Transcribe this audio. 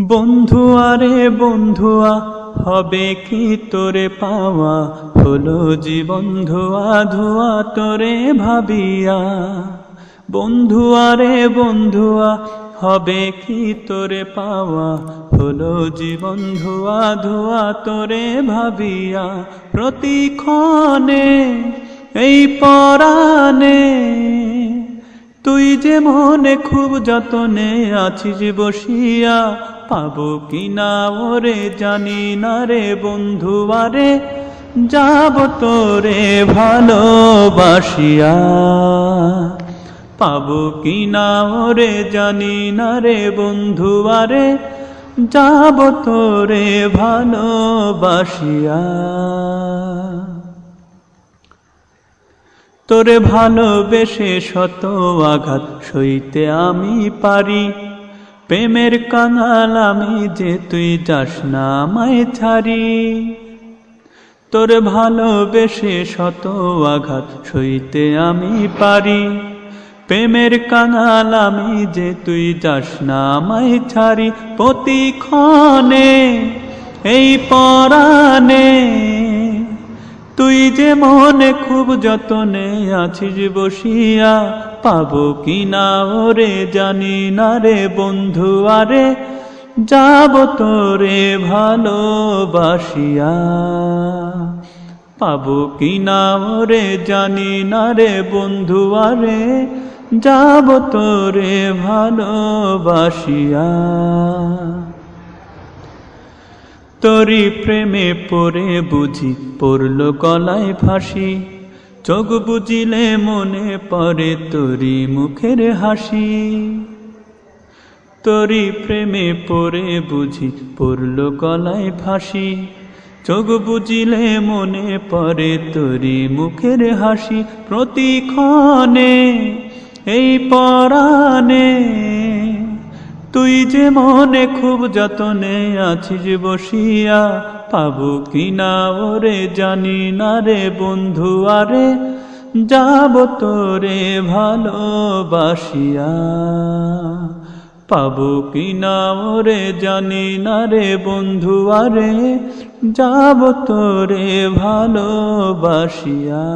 বন্ধুয়া রে বন্ধুয়া, হবে কি তোরে পাওয়া? হলো জীবন ধোয়া ধোয়া তোরে ভাবিয়া। বন্ধুয়া রে বন্ধুয়া, হবে কি তোরে পাওয়া? হলো জীবন ধোয়া ধোয়া তোরে ভাবিয়া। প্রতিক্ষণে, এই পরাণে, তুই যে মনে খুব যতনে আছিস বসিয়া পাবো কিনা ওরে জানি না রে বন্ধু, আরে যাব তোরে ভালোবাসিয়া। পাবো কিনা ওরে জানি না রে বন্ধু, আরে যাব তোরে ভালোবাসিয়া। তোরে ভালোবেসে শত আঘাত সইতে আমি পারি প্রেমের কাঙাল আমি যে তুই যাস না আমায় ছাড়ি। তোর ভালোবেসে শত আঘাত সইতে আমি পারি। প্রেমের কাঙাল আমি যে তুই যাস না আমায় ছাড়ি। প্রতিক্ষণে, এই পরাণে তুই যে মনে খুব যতনে আছিস বসিয়া, পাবো কিনা ওরে জানি না রে বন্ধু, আরে যাব তোরে ভালোবাসিয়া। পাবো কিনা ওরে জানি না রে বন্ধু, আরে যাব তোরে ভালোবাসিয়া। তোরি প্রেমে পড়ে বুঝি পড়ল গলায় ফাঁসি। চোখ বুঝিলে মনে পড়ে তোরি মুখের হাসি। তোরি প্রেমে পড়ে বুঝি পড়ল গলায় ফাঁসি। চোখ বুঝিলে মনে পড়ে তোরি মুখের হাসি। প্রতিক্ষণে এই পরাণে তুই যে মনে খুব যতনে আছিস বসিয়া, পাবো কিনা ওরে জানি না রে বন্ধু, আরে যাব তোরে ভালোবাসিয়া। পাবো কিনা ওরে জানি না রে বন্ধু, আরে যাব তোরে ভালোবাসিয়া।